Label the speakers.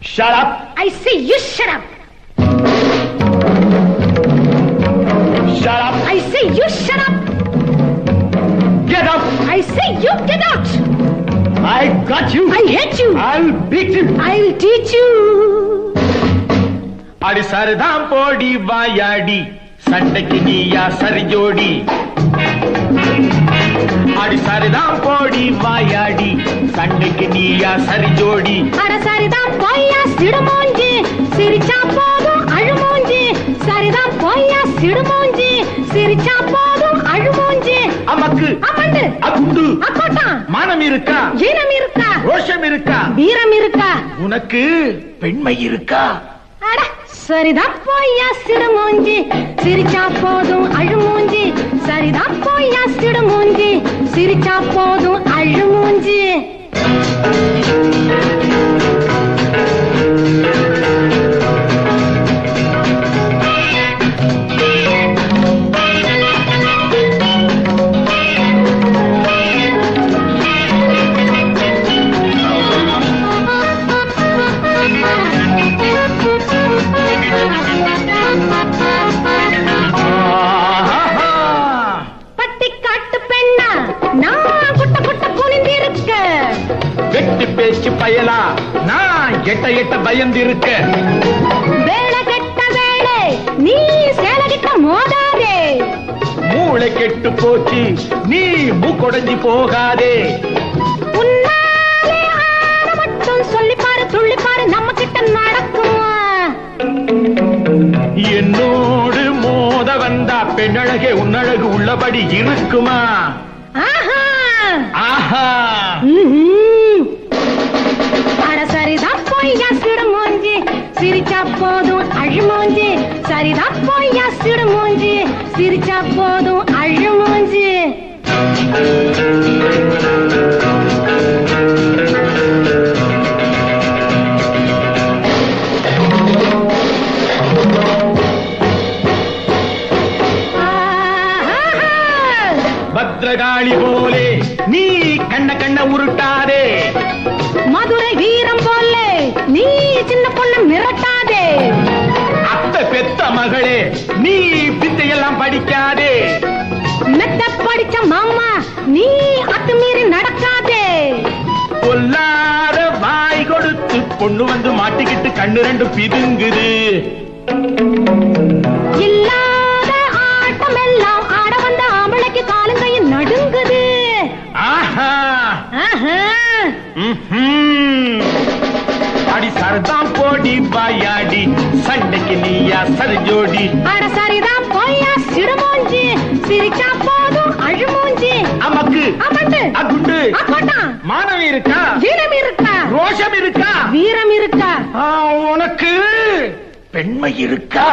Speaker 1: Shut up!
Speaker 2: I say you shut up.
Speaker 1: Shut up!
Speaker 2: I say you shut up.
Speaker 1: Get up!
Speaker 2: I say you get out.
Speaker 1: I got you!
Speaker 2: I hate you.
Speaker 1: I'll beat you!
Speaker 2: I'll teach you.
Speaker 1: அடி சரிதான் போடி வாயாடி சண்டைக்கு நீயா சரி ஜோடி அடி சரிதான் போடி வாயாடி. சண்டைக்கு நீயா சரி ஜோடி.
Speaker 2: அட சரிதான் பொய்யா சிடுமூஞ்சி சிரிச்சா போதும் அழுமூஞ்சி சரிதான் பொய்யா சிடுமூஞ்சி சிரிச்சா போதும் அழுமூஞ்சி
Speaker 1: அமக்கு.
Speaker 2: அமண்டு
Speaker 1: அகுண்டு.
Speaker 2: அக்கோட்டான்
Speaker 1: மானம் இருக்கா?
Speaker 2: ஈனம் இருக்கா?
Speaker 1: ரோஷம் இருக்கா?
Speaker 2: வீரம் இருக்கா?
Speaker 1: உனக்கு பெண்மை இருக்கா?
Speaker 2: அட சரிதான் பொய்யா சிடுமூஞ்சி சிரிச்சா போதும் அழுமூஞ்சி சரிதான் பொய்யா சிடுமூஞ்சி சிரிச்சா போதும் அழுமூஞ்சி
Speaker 1: ஆஹா! பயலா நான் எட்ட எட்ட பயந்திருக்க.
Speaker 2: வேலை கெட்ட வேலை நீ சேலகிட்ட மோதாதே.
Speaker 1: மூளை கெட்டு போச்சு நீ மூக்கொடைஞ்சி போகாதே.
Speaker 2: உன்னாலே ஆட மட்டும் சொல்லிப்பாரு துள்ளிப்பாரு நம்ம கிட்ட நடக்கும்?
Speaker 1: என்னோடு மோத வந்தா பெண்ணழகே உன்னழகு உள்ளபடி இருக்குமா?
Speaker 2: ஆஹா.
Speaker 1: ஆஹா.
Speaker 2: சிரிச்சா போதும் அழுமோஞ்சு. சரிதான் பொய்யா சிடுமோஞ்சு. சிரிச்சா போதும் அழுமோஞ்சு.
Speaker 1: பத்ரகாளி போலே நீ கண்ண கண்ண
Speaker 2: நீ அத்துமீறி நடக்காதே.
Speaker 1: பொல்லாத வாய் கொடுத்து பொண்ணு வந்து மாட்டிக்கிட்டு கண்ணு ரெண்டு பிதுங்குது.
Speaker 2: இல்லாத ஆட்டம் எல்லாம் ஆட வந்த ஆம்பளைக்கு காலுங்கையும் நடுங்குது.
Speaker 1: ஆஹா.
Speaker 2: ஆஹா.
Speaker 1: அடி சரதாம் போடி வாயாடி சண்டைக்கு நீயா சரி ஜோடி.
Speaker 2: அட சரிதான்
Speaker 1: பெண்மை இருக்கா?